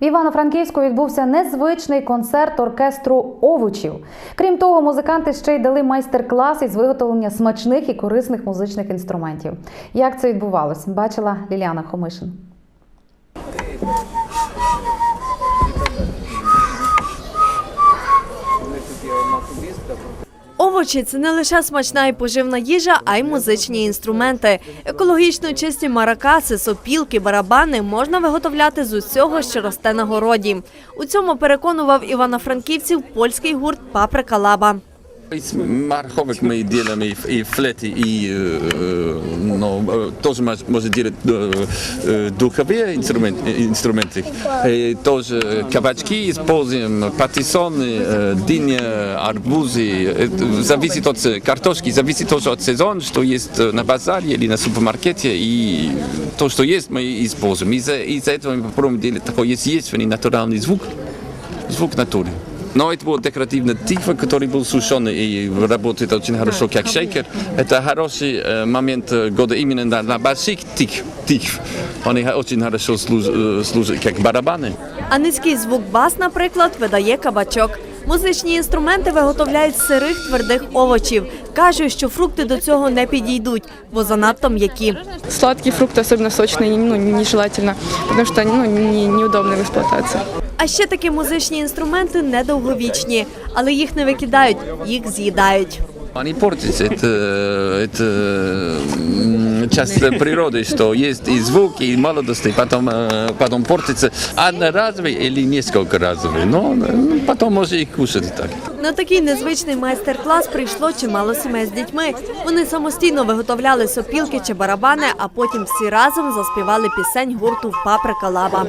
В Івано-Франківську відбувся незвичний концерт оркестру овочів. Крім того, музиканти ще й дали майстер-клас із виготовлення смачних і корисних музичних інструментів. Як це відбувалось, бачила Ліліана Хомишин. Овочі це не лише смачна і поживна їжа, а й музичні інструменти. Екологічно чисті маракаси, сопілки, барабани можна виготовляти з усього, що росте на городі. У цьому переконував івано-франківців польський гурт Паприка Лаба. Из марховок мы делаем и, и флеты, и э, ну, э, тоже мож- может делать э, э, духовые инструменты, инструменты. И тоже кабачки используем, патиссоны, э, дыня, арбузы. Это зависит от э, картошки, зависит тоже от сезона, что есть э, на базаре или на супермаркете. И то, что есть, мы используем. Из-за из этого мы попробуем делать такой естественный, натуральный звук. Звук натуры. Но это был декоративный тыква, который был сушеный и работает очень хорошо как шейкер. Это хороший э, момент э, года именно на, на больших тыкв. тыкв. Они ха- очень хорошо служ- э, служат как барабаны. А низький звук бас, наприклад, видає кабачок. Музичні інструменти виготовляють з сирих твердих овочів. Кажуть, що фрукти до цього не підійдуть, бо занадто м'які. Сладкие фрукты, особенно сочные, ну, нежелательно, потому что они ну, не, неудобны в эксплуатации. А ще такі музичні інструменти недовговічні, але їх не викидають, їх з'їдають. Они портятся. Это, это м, часть природы, что есть и звук, и молодость, и потом, э, потом портится одноразовый или несколько разовый. Но э, потом можно их кушать и так. На такий незвичний майстер-клас прийшло чимало сімей з дітьми. Вони самостійно виготовляли сопілки чи барабани, а потім всі разом заспівали пісень гурту Паприка Лаба.